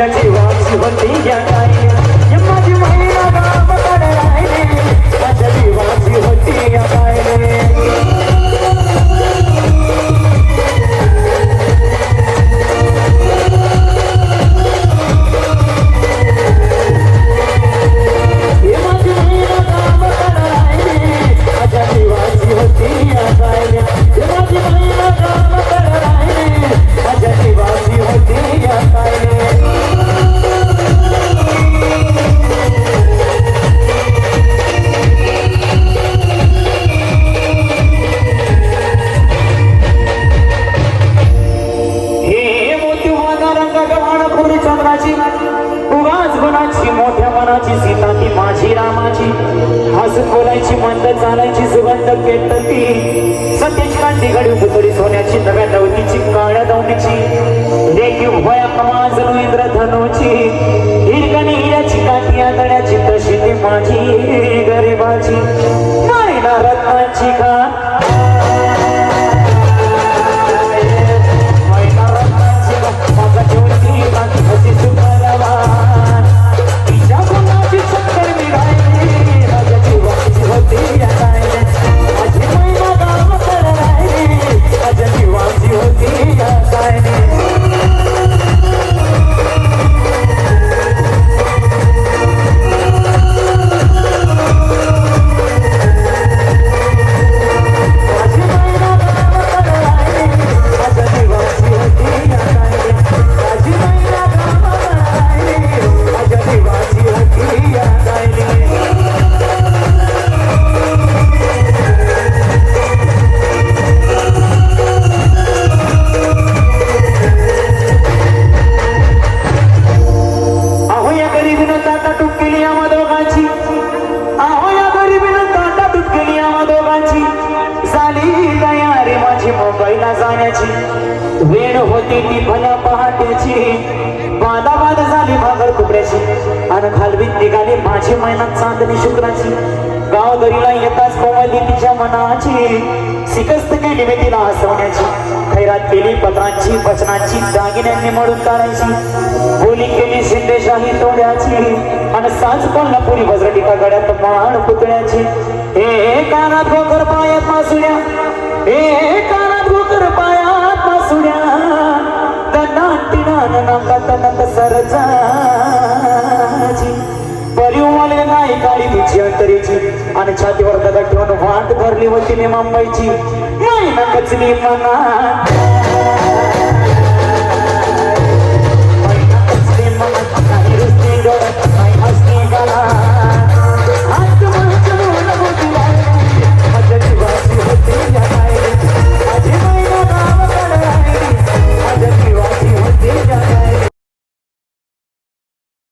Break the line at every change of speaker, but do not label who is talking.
જટી વાસી હતી જ્યાં खोरी उगाच गुणाची मोठ्या मनाची सीता ती माझी रामाची. हसून बोलायची मंद चालायची सुगंध पेटती. सत्याची कांती घडी पुतळी सोन्याची नव्या दौतीची काळ्या दौतीची मुंबईला वेळ होती ती भल्या पहाट्याची बाधा बाध झाली भागर तुकड्याची आणि खालवीत निघाली माझी महिन्यात चांदणी शुक्राची. गाव दरीला येताच कोमली तिच्या मनाची. शिकस्त केली मी तिला हसवण्याची. खैरात केली पत्रांची वचनाची दागिन्यांनी म्हणून काढायची. बोली केली शिंदेशाही तोड्याची. आणि साज कोल्हापुरी वज्रटिका गड्यात माण पुतळ्याची. हे कानात गोकर पायात मासुड्या हे कानात गोकर नाही काढी तिची अंतरीची आणि छातीवर दगड ठेवून वाट भरली होती मी मुंबईची. नाही ना कचली मनात नाही ना